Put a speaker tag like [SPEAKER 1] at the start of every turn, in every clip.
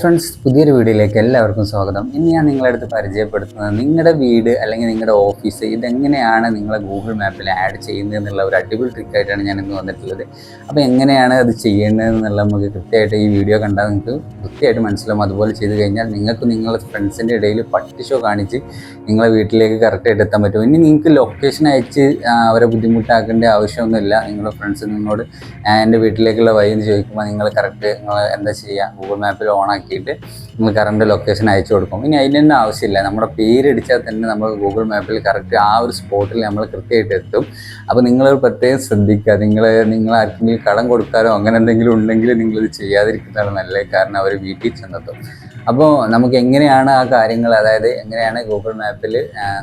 [SPEAKER 1] friends പുതിയൊരു വീഡിയോയിലേക്ക് എല്ലാവർക്കും സ്വാഗതം ഇന്ന് ഞാൻ നിങ്ങളുടെ അടുത്ത് പരിചയപ്പെടുത്തുന്നത് നിങ്ങളുടെ വീട് അല്ലെങ്കിൽ നിങ്ങളുടെ ഓഫീസ് ഇതെങ്ങനെയാണ് നിങ്ങളെ ഗൂഗിൾ മാപ്പിൽ ആഡ് ചെയ്യുന്നത് എന്നുള്ള ഒരു അടിപൊളി ട്രിക്കായിട്ടാണ് ഞാൻ ഇന്ന് വന്നിട്ടുള്ളത് അപ്പോൾ എങ്ങനെയാണ് അത് ചെയ്യേണ്ടത് എന്നുള്ളത് നമുക്ക് കൃത്യമായിട്ട് ഈ വീഡിയോ കണ്ടാൽ നിങ്ങൾക്ക് കൃത്യമായിട്ട് മനസ്സിലാവും അതുപോലെ ചെയ്ത് കഴിഞ്ഞാൽ നിങ്ങൾക്ക് നിങ്ങളുടെ ഫ്രണ്ട്സിൻ്റെ ഇടയിൽ പട്ടി ഷോ കാണിച്ച് നിങ്ങളെ വീട്ടിലേക്ക് കറക്റ്റായിട്ട് എത്താൻ പറ്റും ഇനി നിങ്ങൾക്ക് ലൊക്കേഷൻ അയച്ച് അവരെ ബുദ്ധിമുട്ടാക്കേണ്ട ആവശ്യമൊന്നുമില്ല നിങ്ങളുടെ ഫ്രണ്ട്സ് നിങ്ങളോട് എൻ്റെ വീട്ടിലേക്കുള്ള വഴി എന്ന് ചോദിക്കുമ്പോൾ നിങ്ങൾ കറക്റ്റ് എന്താ ചെയ്യുക ഗൂഗിൾ മാപ്പിൽ ഓൺ ആക്കിയിട്ട് നമ്മൾ കറണ്ട് ലൊക്കേഷൻ അയച്ചു കൊടുക്കും ഇനി അതിനൊന്നും ആവശ്യമില്ല നമ്മുടെ പേരടിച്ചാൽ തന്നെ നമ്മൾ ഗൂഗിൾ മാപ്പിൽ കറക്റ്റ് ആ ഒരു സ്പോട്ടിൽ നമ്മൾ കൃത്യമായിട്ട് എത്തും അപ്പോൾ നിങ്ങൾ പ്രത്യേകം ശ്രദ്ധിക്കുക നിങ്ങൾ നിങ്ങൾ ആർക്കെങ്കിലും കടം കൊടുക്കാനോ അങ്ങനെ എന്തെങ്കിലും ഉണ്ടെങ്കിൽ നിങ്ങളിത് ചെയ്യാതിരിക്കുന്നതാണ് നല്ലത് കാരണം അവർ വീട്ടിൽ ചെന്നെത്തും അപ്പോൾ നമുക്ക് എങ്ങനെയാണ് ആ കാര്യങ്ങൾ അതായത് എങ്ങനെയാണ് ഗൂഗിൾ മാപ്പിൽ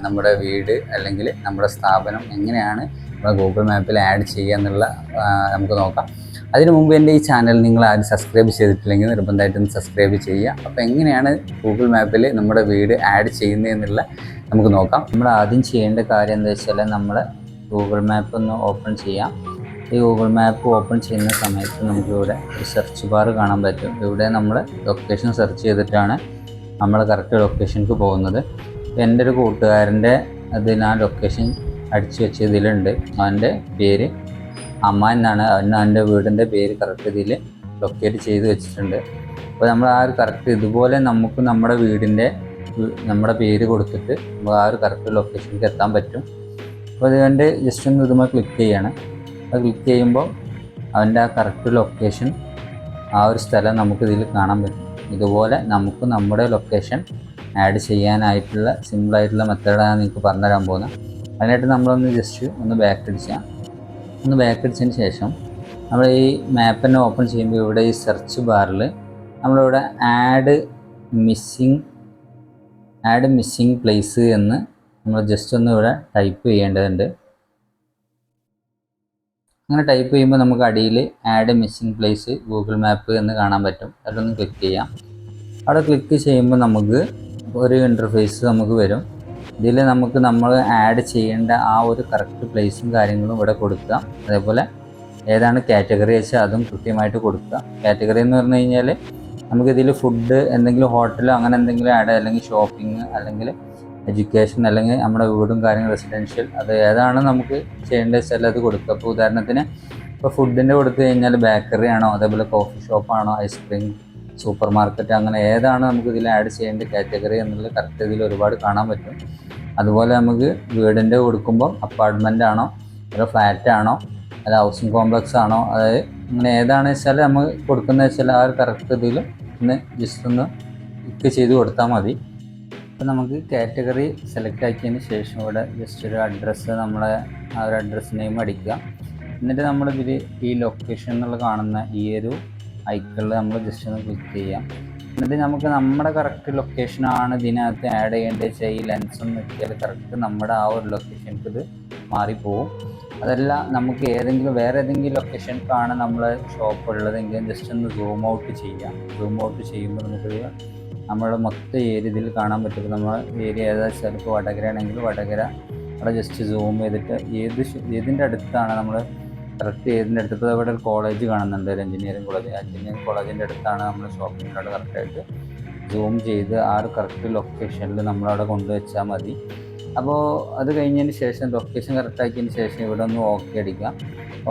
[SPEAKER 1] നമ്മുടെ വീട് അല്ലെങ്കിൽ നമ്മുടെ സ്ഥാപനം എങ്ങനെയാണ് നമ്മുടെ ഗൂഗിൾ മാപ്പിൽ ആഡ് ചെയ്യുക എന്നുള്ള നമുക്ക് നോക്കാം അതിനു മുമ്പ് എൻ്റെ ഈ ചാനൽ നിങ്ങൾ ആരും സബ്സ്ക്രൈബ് ചെയ്തിട്ടില്ലെങ്കിൽ നിർബന്ധമായിട്ടും സബ്സ്ക്രൈബ് ചെയ്യുക അപ്പോൾ എങ്ങനെയാണ് ഗൂഗിൾ മാപ്പിൽ നമ്മുടെ വീട് ആഡ് ചെയ്യുന്നതെന്നുള്ള നമുക്ക് നോക്കാം നമ്മൾ ആദ്യം ചെയ്യേണ്ട കാര്യം എന്താ വെച്ചാൽ നമ്മൾ ഗൂഗിൾ മാപ്പ് ഒന്ന് ഓപ്പൺ ചെയ്യാം ഈ ഗൂഗിൾ മാപ്പ് ഓപ്പൺ ചെയ്യുന്ന സമയത്ത് നമുക്കിവിടെ ഒരു സെർച്ച് ബാർ കാണാൻ പറ്റും ഇവിടെ നമ്മൾ ലൊക്കേഷൻ സെർച്ച് ചെയ്തിട്ടാണ് നമ്മൾ കറക്റ്റ് ലൊക്കേഷനിലേക്ക് പോകുന്നത് എൻ്റെ ഒരു കൂട്ടുകാരൻ്റെ അത് ആ ലൊക്കേഷൻ അടിച്ചു വെച്ച് ഇതിലുണ്ട് അവൻ്റെ പേര് അമ്മ എന്നാണ് അതിന് എൻ്റെ വീടിൻ്റെ പേര് കറക്റ്റ് ഇതിൽ ലൊക്കേറ്റ് ചെയ്ത് വെച്ചിട്ടുണ്ട് അപ്പോൾ നമ്മൾ ആ ഒരു കറക്റ്റ് ഇതുപോലെ നമുക്ക് നമ്മുടെ വീടിൻ്റെ നമ്മുടെ പേര് കൊടുത്തിട്ട് നമുക്ക് ആ ഒരു കറക്റ്റ് ലൊക്കേഷനിലേക്ക് എത്താൻ പറ്റും അപ്പോൾ അതുകൊണ്ട് ജസ്റ്റ് ഒന്ന് ഇതുമായി ക്ലിക്ക് ചെയ്യണം അത് ക്ലിക്ക് ചെയ്യുമ്പോൾ അവൻ്റെ ആ കറക്റ്റ് ലൊക്കേഷൻ ആ ഒരു സ്ഥലം നമുക്ക് ഇതിൽ കാണാൻ പറ്റും ഇതുപോലെ നമുക്ക് നമ്മുടെ ലൊക്കേഷൻ ആഡ് ചെയ്യാനായിട്ടുള്ള സിമ്പിളായിട്ടുള്ള മെത്തേഡാണ് നിങ്ങൾക്ക് പറഞ്ഞുതരാൻ പോകുന്നത് അതിനായിട്ട് നമ്മളൊന്ന് ജസ്റ്റ് ഒന്ന് ബാക്ക് അടിച്ചാൽ ഒന്ന് ബാക്ക് അടിച്ചതിന് ശേഷം നമ്മൾ ഈ മാപ്പിനെ ഓപ്പൺ ചെയ്യുമ്പോൾ ഇവിടെ ഈ സെർച്ച് ബാറിൽ നമ്മളിവിടെ add missing add missing place എന്ന് നമ്മൾ ജസ്റ്റ് ഒന്ന് ഇവിടെ ടൈപ്പ് ചെയ്യേണ്ടതുണ്ട് അങ്ങനെ ടൈപ്പ് ചെയ്യുമ്പോൾ നമുക്ക് അടിയിൽ add missing place Google map എന്ന് കാണാൻ പറ്റും അതിലൊന്ന് ക്ലിക്ക് ചെയ്യാം അവിടെ ക്ലിക്ക് ചെയ്യുമ്പോൾ നമുക്ക് ഒരു ഇൻ്റർഫേസ് നമുക്ക് വരും ഇതിൽ നമുക്ക് നമ്മൾ ആഡ് ചെയ്യേണ്ട ആ ഒരു കറക്റ്റ് പ്ലേസും കാര്യങ്ങളും ഇവിടെ കൊടുക്കുക അതേപോലെ ഏതാണ് കാറ്റഗറി വെച്ചാൽ അതും കൃത്യമായിട്ട് കൊടുക്കുക കാറ്റഗറി എന്ന് പറഞ്ഞു കഴിഞ്ഞാൽ നമുക്കിതിൽ ഫുഡ് എന്തെങ്കിലും ഹോട്ടലോ അങ്ങനെ എന്തെങ്കിലും ആഡ് അല്ലെങ്കിൽ ഷോപ്പിംഗ് അല്ലെങ്കിൽ എഡ്യൂക്കേഷൻ അല്ലെങ്കിൽ നമ്മുടെ വീടും കാര്യങ്ങൾ റെസിഡൻഷ്യൽ അത് ഏതാണ് നമുക്ക് ചെയ്യേണ്ടത് വെച്ചാൽ അത് കൊടുക്കുക അപ്പോൾ ഉദാഹരണത്തിന് ഇപ്പോൾ ഫുഡിൻ്റെ കൊടുത്തു കഴിഞ്ഞാൽ ബേക്കറി ആണോ അതേപോലെ കോഫി ഷോപ്പാണോ ഐസ്ക്രീം സൂപ്പർ മാർക്കറ്റ് അങ്ങനെ ഏതാണ് നമുക്ക് ഇതിൽ ആഡ് ചെയ്യേണ്ട കാറ്റഗറി എന്നുള്ളത് കറക്റ്റ് ഇതിൽ ഒരുപാട് കാണാൻ പറ്റും അതുപോലെ നമുക്ക് വീടിൻ്റെ കൊടുക്കുമ്പോൾ അപ്പാർട്ട്മെൻ്റ് ആണോ അല്ല ഫ്ലാറ്റ് ആണോ അത് ഹൗസിംഗ് കോംപ്ലക്സ് ആണോ അതായത് അങ്ങനെ ഏതാണെന്ന് വെച്ചാൽ നമ്മൾ കൊടുക്കുന്നത് വെച്ചാൽ ആ ഒരു കറക്റ്റ് ഇതിൽ ഒന്ന് ജസ്റ്റ് ഒന്ന് ക്ലിക്ക് ചെയ്ത് കൊടുത്താൽ മതി അപ്പോൾ നമുക്ക് കാറ്റഗറി സെലക്ട് ആക്കിയതിന് ശേഷം ഇവിടെ ജസ്റ്റ് ഒരു അഡ്രസ്സ് നമ്മളെ ആ ഒരു അഡ്രസ്സ് നെയിം അടിക്കുക എന്നിട്ട് നമ്മളിതിൽ ഈ ലൊക്കേഷൻ എന്നുള്ള കാണുന്ന ഈ ഒരു ഐക്കണിൽ നമ്മൾ ജസ്റ്റ് ഒന്ന് ക്ലിക്ക് ചെയ്യാം എന്നിട്ട് നമുക്ക് നമ്മുടെ കറക്റ്റ് ലൊക്കേഷനാണ് ഇതിനകത്ത് ആഡ് ചെയ്യേണ്ടത് വെച്ചാൽ ഈ ലെൻസും വെച്ചാൽ കറക്റ്റ് നമ്മുടെ ആ ഒരു ലൊക്കേഷനിലേക്ക് ഇത് മാറിപ്പോവും അതല്ല നമുക്ക് ഏതെങ്കിലും വേറെ ഏതെങ്കിലും ലൊക്കേഷനിലാണ് നമ്മുടെ ഷോപ്പ് ഉള്ളതെങ്കിലും ജസ്റ്റ് ഒന്ന് സൂം ഔട്ട് ചെയ്യാം സൂം ഔട്ട് ചെയ്യുമ്പോൾ നമുക്ക് നമ്മുടെ മൊത്തം ഏരിയ ഇതിൽ കാണാൻ പറ്റും നമ്മൾ ഏരിയ ഏതാ ചിലപ്പോൾ വടകര ആണെങ്കിൽ വടകര അവിടെ ജസ്റ്റ് സൂം ചെയ്തിട്ട് ഏത് ഏതിൻ്റെ അടുത്താണ് നമ്മൾ ട്രസ്റ്റ് ചെയ്തിൻ്റെ അടുത്തപ്പോൾ അവിടെ ഒരു കോളേജ് കാണുന്നുണ്ട് ഒരു എഞ്ചിനീയറിംഗ് കോളേജ് എഞ്ചിനീയറിംഗ് കോളേജിൻ്റെ അടുത്താണ് നമ്മൾ ഷോപ്പിംഗ് കാർഡ് കറക്റ്റായിട്ട് സൂം ചെയ്ത് ആ ഒരു കറക്റ്റ് ലൊക്കേഷനിൽ നമ്മളവിടെ കൊണ്ടുവച്ചാൽ മതി അപ്പോൾ അത് കഴിഞ്ഞതിന് ശേഷം ലൊക്കേഷൻ കറക്റ്റാക്കിയതിന് ശേഷം ഇവിടെ ഒന്ന് ഓക്കെ അടിക്കാം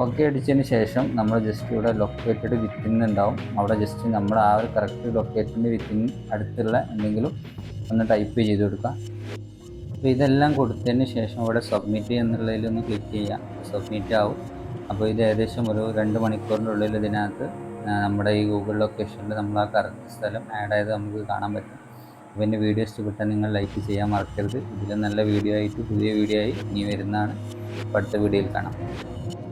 [SPEAKER 1] ഓക്കെ അടിച്ചതിന് ശേഷം നമ്മൾ ജസ്റ്റ് ഇവിടെ ലൊക്കേറ്റഡ് വിത്തിൻ ഉണ്ടാവും അവിടെ ജസ്റ്റ് നമ്മൾ ആ ഒരു കറക്റ്റ് ലൊക്കേറ്റിൻ്റെ വിത്തിൻ അടുത്തുള്ള എന്തെങ്കിലും ഒന്ന് ടൈപ്പ് ചെയ്ത് കൊടുക്കുക അപ്പോൾ ഇതെല്ലാം കൊടുത്തതിന് ശേഷം ഇവിടെ സബ്മിറ്റ് എന്നുള്ളതിൽ ഒന്ന് ക്ലിക്ക് ചെയ്യാം സബ്മിറ്റ് ആവും അപ്പോൾ ഇത് ഏകദേശം ഒരു രണ്ട് മണിക്കൂറിൻ്റെ ഉള്ളിൽ ഇതിനകത്ത് നമ്മുടെ ഈ ഗൂഗിൾ ലൊക്കേഷനിൽ നമ്മൾ ആ കറക്റ്റ് സ്ഥലം ആഡ് ചെയ്ത് നമുക്ക് കാണാൻ പറ്റും അപ്പോൾ എൻ്റെ വീഡിയോ ഇഷ്ടപ്പെട്ടാൽ നിങ്ങൾ ലൈക്ക് ചെയ്യാൻ മറക്കരുത് ഇതിലും നല്ല വീഡിയോ ആയിട്ട് പുതിയ വീഡിയോ ആയി ഇനി വരുന്നതാണ് അടുത്ത വീഡിയോയിൽ കാണാം